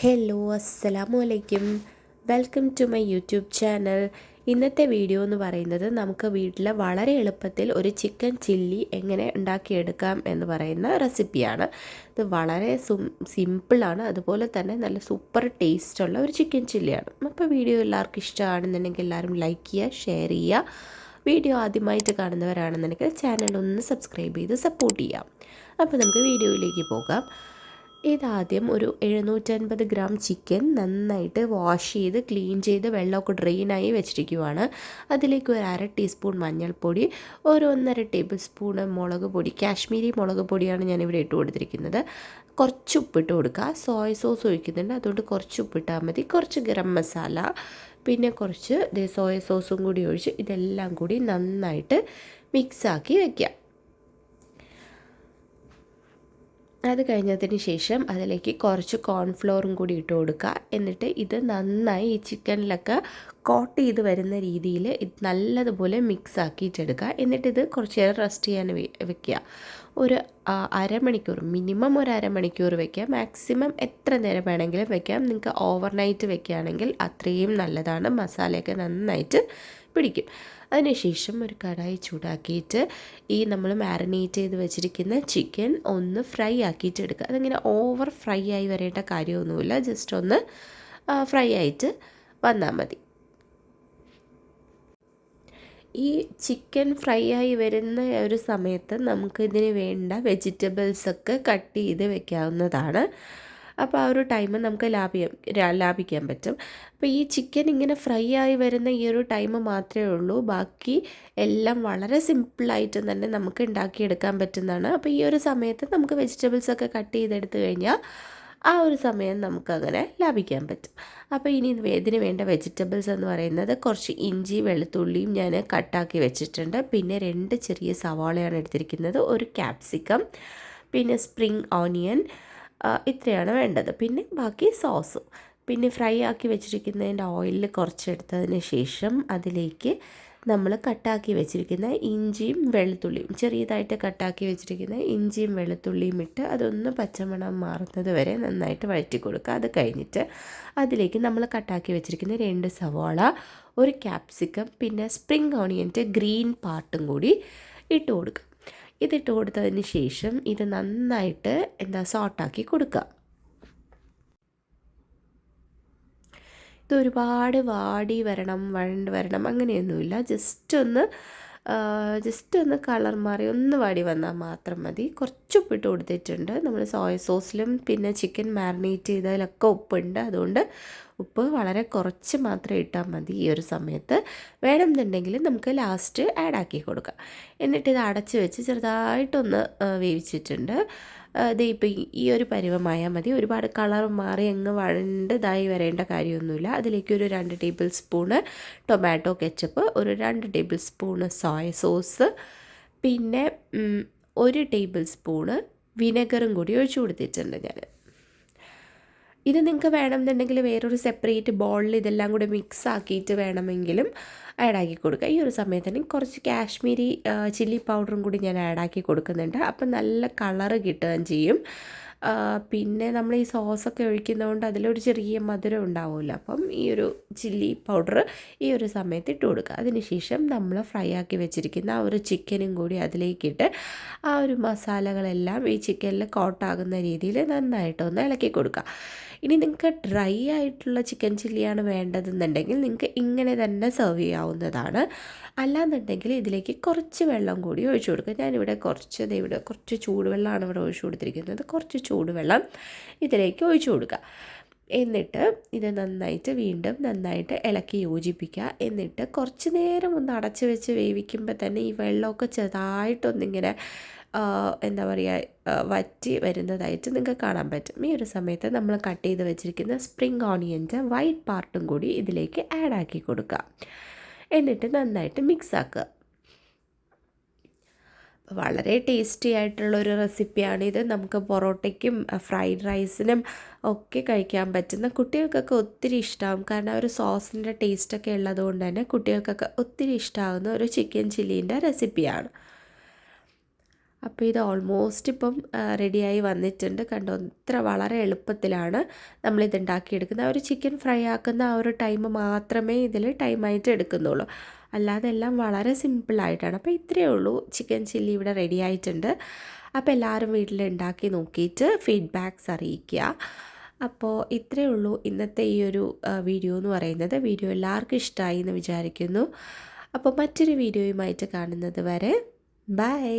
Hello അസ്സലാമു അലൈക്കും welcome to my YouTube channel. ഇന്നത്തെ വീഡിയോ എന്ന് പറയുന്നത് നമുക്ക് വീട്ടിൽ വളരെ എളുപ്പത്തിൽ ഒരു ചിക്കൻ ചില്ലി എങ്ങനെ ഉണ്ടാക്കിയെടുക്കാം എന്ന് പറയുന്ന റെസിപ്പിയാണ്. ഇത് വളരെ സിമ്പിളാണ് അതുപോലെ തന്നെ നല്ല സൂപ്പർ ടേസ്റ്റുള്ള ഒരു ചിക്കൻ ചില്ലിയാണ്. അപ്പോൾ വീഡിയോ എല്ലാവർക്കും ഇഷ്ടമാണെന്നുണ്ടെങ്കിൽ എല്ലാവരും ലൈക്ക് ചെയ്യുക ഷെയർ ചെയ്യുക. വീഡിയോ ആദ്യമായിട്ട് കാണുന്നവരാണെന്നുണ്ടെങ്കിൽ ചാനൽ ഒന്ന് സബ്സ്ക്രൈബ് ചെയ്ത് സപ്പോർട്ട് ചെയ്യാം അപ്പോൾ നമുക്ക് വീഡിയോയിലേക്ക് പോകാം. ഇതാദ്യം ഒരു എഴുന്നൂറ്റൻപത് ഗ്രാം ചിക്കൻ നന്നായിട്ട് വാഷ് ചെയ്ത് ക്ലീൻ ചെയ്ത് വെള്ളമൊക്കെ ഡ്രെയിനായി വെച്ചിരിക്കുവാണ്. അതിലേക്ക് ഒരു അര ടീസ്പൂൺ മഞ്ഞൾപ്പൊടി ഒരു ഒന്നര ടേബിൾ സ്പൂൺ മുളക് പൊടി കാശ്മീരി മുളക് പൊടിയാണ് ഞാനിവിടെ ഇട്ട് കൊടുത്തിരിക്കുന്നത്. കുറച്ച് ഉപ്പിട്ട് കൊടുക്കുക. സോയ സോസ് ഒഴിക്കുന്നുണ്ട്. അതുകൊണ്ട് കുറച്ച് ഉപ്പിട്ടാൽ മതി. കുറച്ച് ഗരം മസാല പിന്നെ കുറച്ച് സോയ സോസും കൂടി ഒഴിച്ച് ഇതെല്ലാം കൂടി നന്നായിട്ട് മിക്സാക്കി വയ്ക്കുക അത് കഴിഞ്ഞതിന് ശേഷം അതിലേക്ക് കുറച്ച് കോൺഫ്ലോറും കൂടി ഇട്ട് കൊടുക്കുക. എന്നിട്ട് ഇത് നന്നായി ഈ ചിക്കനിലൊക്കെ കോട്ട് ചെയ്ത് വരുന്ന രീതിയിൽ ഇത് നല്ലതുപോലെ മിക്സ് ആക്കിയിട്ടെടുക്കുക. എന്നിട്ട് ഇത് കുറച്ച് നേരം റെസ്റ്റ് ചെയ്യാൻ വെക്കുക. ഒരു അരമണിക്കൂർ മിനിമം ഒരു അരമണിക്കൂർ വെക്കുക. മാക്സിമം എത്ര നേരം വേണമെങ്കിലും വെക്കാം. നിങ്ങൾക്ക് ഓവർനൈറ്റ് വെക്കുകയാണെങ്കിൽ അത്രയും നല്ലതാണ്. മസാലയൊക്കെ നന്നായിട്ട് പിടിക്കും. അതിനുശേഷം ഒരു കടായി ചൂടാക്കിയിട്ട് ഈ നമ്മൾ മാരിനേറ്റ് ചെയ്ത് വെച്ചിരിക്കുന്ന ചിക്കൻ ഒന്ന് ഫ്രൈ ആക്കിയിട്ട് എടുക്കുക. അതിങ്ങനെ ഓവർ ഫ്രൈ ആയി വരേണ്ട കാര്യമൊന്നുമില്ല. ജസ്റ്റ് ഒന്ന് ഫ്രൈ ആയിട്ട് വന്നാൽ മതി. ഈ ചിക്കൻ ഫ്രൈ ആയി വരുന്ന ഒരു സമയത്ത് നമുക്ക് ഇതിന് വേണ്ട വെജിറ്റബിൾസൊക്കെ കട്ട് ചെയ്ത് വെക്കാവുന്നതാണ്. അപ്പോൾ ആ ഒരു ടൈം നമുക്ക് ലാഭിക്കാം ലാഭിക്കാൻ പറ്റും. അപ്പോൾ ഈ ചിക്കൻ ഇങ്ങനെ ഫ്രൈ ആയി വരുന്ന ഈ ഒരു ടൈം മാത്രമേ ഉള്ളൂ. ബാക്കി എല്ലാം വളരെ സിമ്പിളായിട്ട് തന്നെ നമുക്ക് ഉണ്ടാക്കിയെടുക്കാൻ പറ്റുന്നതാണ്. അപ്പോൾ ഈ ഒരു സമയത്ത് നമുക്ക് വെജിറ്റബിൾസ് ഒക്കെ കട്ട് ചെയ്തെടുത്ത് കഴിഞ്ഞാൽ ആ ഒരു സമയം നമുക്കങ്ങനെ ലാഭിക്കാൻ പറ്റും. അപ്പോൾ ഇനി ഇതിന് വേണ്ട വെജിറ്റബിൾസ് എന്ന് പറയുന്നത് കുറച്ച് ഇഞ്ചി വെളുത്തുള്ളിയും ഞാൻ കട്ടാക്കി വെച്ചിട്ടുണ്ട്. പിന്നെ രണ്ട് ചെറിയ സവാളയാണ് എടുത്തിരിക്കുന്നത്. ഒരു ക്യാപ്സിക്കം പിന്നെ സ്പ്രിങ് ഓണിയൻ ഇത്രയാണ് വേണ്ടത്. പിന്നെ ബാക്കി സോസ്. പിന്നെ ഫ്രൈ ആക്കി വെച്ചിരിക്കുന്നതിന്റെ ഓയിലിൽ കുറച്ചെടുത്തതിന് ശേഷം അതിലേക്ക് നമ്മൾ കട്ടാക്കി വെച്ചിരിക്കുന്ന ഇഞ്ചിയും വെളുത്തുള്ളിയും ചെറിയതായിട്ട് കട്ടാക്കി വെച്ചിരിക്കുന്ന ഇഞ്ചിയും വെളുത്തുള്ളിയും ഇട്ട് അതൊന്ന് പച്ചമണം മാറുന്നത് വരെ നന്നായിട്ട് വഴറ്റി കൊടുക്കുക. അത് കഴിഞ്ഞിട്ട് അതിലേക്ക് നമ്മൾ കട്ടാക്കി വെച്ചിരിക്കുന്ന രണ്ട് സവാള ഒരു ക്യാപ്സിക്കം പിന്നെ സ്പ്രിംഗ് ഓണിയന്റെ ഗ്രീൻ പാർട്ടും കൂടി ഇട്ട് കൊടുക്കുക. ഇതിട്ട് കൊടുത്തതിന് ശേഷം ഇത് നന്നായിട്ട് എന്താ സോട്ടാക്കി കൊടുക്കുക. ഇത് ഒരുപാട് വാടി വരണം വഴണ്ട് വരണം അങ്ങനെയൊന്നുമില്ല. ജസ്റ്റ് ഒന്ന് ജസ്റ്റ് ഒന്ന് കളർ മാറി ഒന്ന് വാടി വന്നാൽ മാത്രം മതി. കുറച്ച് ഉപ്പിട്ട് കൊടുത്തിട്ടുണ്ട്. നമ്മൾ സോയ സോസിലും പിന്നെ ചിക്കൻ മാരിനേറ്റ് ചെയ്തതിലൊക്കെ ഉപ്പുണ്ട്. അതുകൊണ്ട് ഉപ്പ് വളരെ കുറച്ച് മാത്രം ഇട്ടാൽ മതി ഈ ഒരു സമയത്ത്. വേണമെന്നുണ്ടെങ്കിൽ നമുക്ക് ലാസ്റ്റ് ആഡ് ആക്കി കൊടുക്കാം. എന്നിട്ട് ഇത് അടച്ച് വെച്ച് ചെറുതായിട്ടൊന്ന് വേവിച്ചിട്ടുണ്ട്. ഇത് ഇപ്പോൾ ഈ ഒരു പരുവമായാൽ മതി. ഒരുപാട് കളർ മാറി അങ്ങ് വഴണ്ടതായി വരേണ്ട കാര്യമൊന്നുമില്ല. അതിലേക്ക് ഒരു രണ്ട് ടേബിൾ സ്പൂണ് ടൊമാറ്റോ കെച്ചപ്പ് ഒരു രണ്ട് ടേബിൾ സ്പൂണ് സോയ സോസ് പിന്നെ ഒരു ടേബിൾ സ്പൂണ് വിനെഗറും കൂടി ഒഴിച്ചു കൊടുത്തിട്ടുണ്ട് ഞാൻ ഇത് നിങ്ങൾക്ക് വേണമെന്നുണ്ടെങ്കിൽ വേറൊരു സെപ്പറേറ്റ് ബോളിൽ ഇതെല്ലാം കൂടി മിക്സ് ആക്കിയിട്ട് വേണമെങ്കിലും ആഡാക്കി കൊടുക്കുക ഈ ഒരു സമയത്ത് തന്നെ കുറച്ച് കാശ്മീരി ചില്ലി പൗഡറും കൂടി ഞാൻ ആഡാക്കി കൊടുക്കുന്നുണ്ട്. അപ്പം നല്ല കളറ് കിട്ടുകയും ചെയ്യും. പിന്നെ നമ്മൾ ഈ സോസൊക്കെ ഒഴിക്കുന്നതുകൊണ്ട് അതിലൊരു ചെറിയ മധുരം ഉണ്ടാവുമല്ലോ. അപ്പം ഈ ഒരു ചില്ലി പൗഡർ ഈ ഒരു സമയത്ത് ഇട്ട് കൊടുക്കുക. അതിനുശേഷം നമ്മൾ ഫ്രൈ ആക്കി വെച്ചിരിക്കുന്ന ആ ഒരു ചിക്കനും കൂടി അതിലേക്കിട്ട് ആ ഒരു മസാലകളെല്ലാം ഈ ചിക്കനിൽ കോട്ടാകുന്ന രീതിയിൽ നന്നായിട്ടൊന്ന് ഇളക്കി കൊടുക്കുക. ഇനി നിങ്ങൾക്ക് ഡ്രൈ ആയിട്ടുള്ള ചിക്കൻ ചില്ലിയാണ് വേണ്ടതെന്നുണ്ടെങ്കിൽ നിങ്ങൾക്ക് ഇങ്ങനെ തന്നെ സെർവ് ചെയ്യാവുന്നതാണ്. അല്ലാന്നുണ്ടെങ്കിൽ ഇതിലേക്ക് കുറച്ച് വെള്ളം കൂടി ഒഴിച്ചു കൊടുക്കുക. ഞാനിവിടെ കുറച്ച് ഇവിടെ കുറച്ച് ചൂടുവെള്ളമാണ് ഇവിടെ ഒഴിച്ചു കൊടുത്തിരിക്കുന്നത്. കുറച്ച് ചൂടുവെള്ളം ഇതിലേക്ക് ഒഴിച്ചു കൊടുക്കുക. എന്നിട്ട് ഇത് നന്നായിട്ട് വീണ്ടും നന്നായിട്ട് ഇളക്കി യോജിപ്പിക്കുക. എന്നിട്ട് കുറച്ച് നേരം ഒന്ന് അടച്ചു വെച്ച് വേവിക്കുമ്പോൾ തന്നെ ഈ വെള്ളമൊക്കെ ചെറുതായിട്ടൊന്നിങ്ങനെ എന്താ പറയുക വറ്റി വരുന്നതായിട്ട് നിങ്ങൾക്ക് കാണാൻ പറ്റും. ഈ ഒരു സമയത്ത് നമ്മൾ കട്ട് ചെയ്ത് വെച്ചിരിക്കുന്ന സ്പ്രിംഗ് ഓണിയന്റെ വൈറ്റ് പാർട്ടും കൂടി ഇതിലേക്ക് ആഡ് ആക്കി കൊടുക്കുക. എന്നിട്ട് നന്നായിട്ട് മിക്സ് ആക്കുക. വളരെ ടേസ്റ്റി ആയിട്ടുള്ളൊരു റെസിപ്പിയാണിത് നമുക്ക് പൊറോട്ടയ്ക്കും ഫ്രൈഡ് റൈസിനും ഒക്കെ കഴിക്കാൻ പറ്റുന്ന കുട്ടികൾക്കൊക്കെ ഒത്തിരി ഇഷ്ടമാകും കാരണം ഒരു സോസിന്റെ ടേസ്റ്റൊക്കെ ഉള്ളതുകൊണ്ട് തന്നെ കുട്ടികൾക്കൊക്കെ ഒത്തിരി ഇഷ്ടമാകുന്ന ഒരു ചിക്കൻ ചില്ലീന്റെ റെസിപ്പിയാണ് അപ്പോൾ ഇത് ഓൾമോസ്റ്റ് ഇപ്പം റെഡിയായി വന്നിട്ടുണ്ട്. കണ്ടോ ഇത്ര വളരെ എളുപ്പത്തിലാണ് നമ്മളിത് ഉണ്ടാക്കിയെടുക്കുന്നത്. ഒരു ചിക്കൻ ഫ്രൈ ആക്കുന്ന ആ ഒരു ടൈം മാത്രമേ ഇതിൽ ടൈമായിട്ട് എടുക്കുന്നുള്ളൂ. അല്ലാതെ എല്ലാം വളരെ സിമ്പിളായിട്ടാണ് അപ്പോൾ ഇത്രയേ ഉള്ളൂ. ചിക്കൻ ചില്ലി ഇവിടെ റെഡി ആയിട്ടുണ്ട്. അപ്പോൾ എല്ലാവരും വീട്ടിൽ ഉണ്ടാക്കി നോക്കിയിട്ട് ഫീഡ്ബാക്ക്സ് അറിയിക്കുക. അപ്പോൾ ഇത്രയേ ഉള്ളൂ ഇന്നത്തെ ഈ ഒരു വീഡിയോ എന്ന് പറയുന്നത്. വീഡിയോ എല്ലാവർക്കും ഇഷ്ടമായി എന്ന് വിചാരിക്കുന്നു. അപ്പോൾ മറ്റൊരു വീഡിയോയുമായിട്ട് കാണുന്നത് വരെ ബൈ